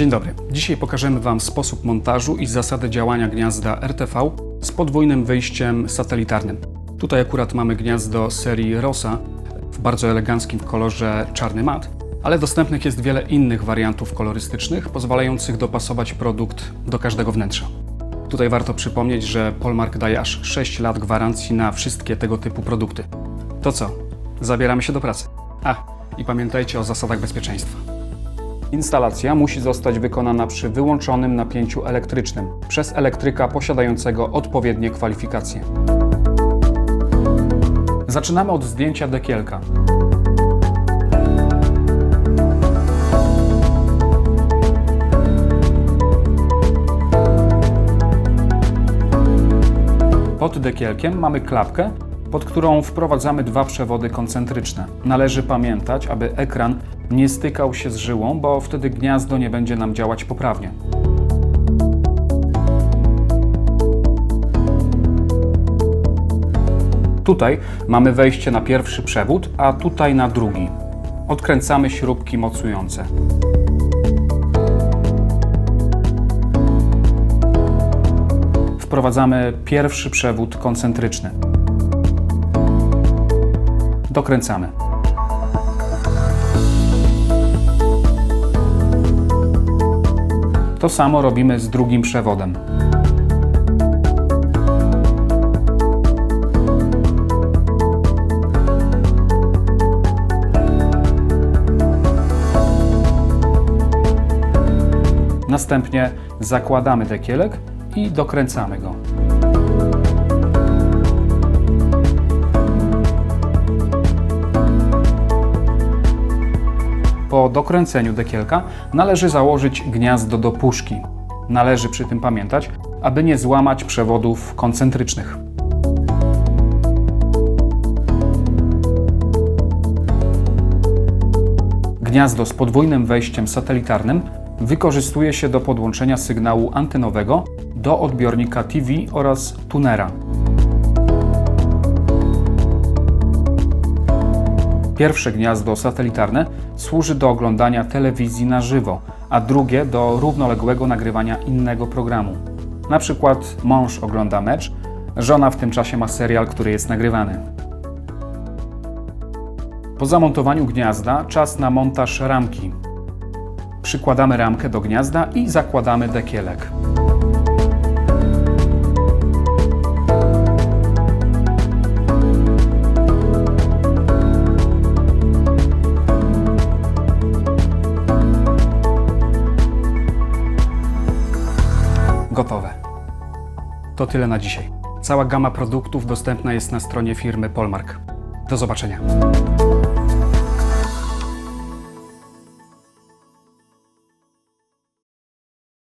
Dzień dobry. Dzisiaj pokażemy Wam sposób montażu i zasady działania gniazda RTV z podwójnym wyjściem satelitarnym. Tutaj akurat mamy gniazdo serii Rosa w bardzo eleganckim kolorze czarny mat, ale dostępnych jest wiele innych wariantów kolorystycznych, pozwalających dopasować produkt do każdego wnętrza. Tutaj warto przypomnieć, że Polmark daje aż 6 lat gwarancji na wszystkie tego typu produkty. To co? Zabieramy się do pracy. A, i pamiętajcie o zasadach bezpieczeństwa. Instalacja musi zostać wykonana przy wyłączonym napięciu elektrycznym przez elektryka posiadającego odpowiednie kwalifikacje. Zaczynamy od zdjęcia dekielka. Pod dekielkiem mamy klapkę, pod którą wprowadzamy dwa przewody koncentryczne. Należy pamiętać, aby ekran nie stykał się z żyłą, bo wtedy gniazdo nie będzie nam działać poprawnie. Tutaj mamy wejście na pierwszy przewód, a tutaj na drugi. Odkręcamy śrubki mocujące. Wprowadzamy pierwszy przewód koncentryczny. Dokręcamy. To samo robimy z drugim przewodem. Następnie zakładamy dekielek i dokręcamy go. Po dokręceniu dekielka należy założyć gniazdo do puszki. Należy przy tym pamiętać, aby nie złamać przewodów koncentrycznych. Gniazdo z podwójnym wejściem satelitarnym wykorzystuje się do podłączenia sygnału antenowego do odbiornika TV oraz tunera. Pierwsze gniazdo satelitarne służy do oglądania telewizji na żywo, a drugie do równoległego nagrywania innego programu. Na przykład mąż ogląda mecz, żona w tym czasie ma serial, który jest nagrywany. Po zamontowaniu gniazda czas na montaż ramki. Przykładamy ramkę do gniazda i zakładamy dekielek. Gotowe. To tyle na dzisiaj. Cała gama produktów dostępna jest na stronie firmy Polmark. Do zobaczenia.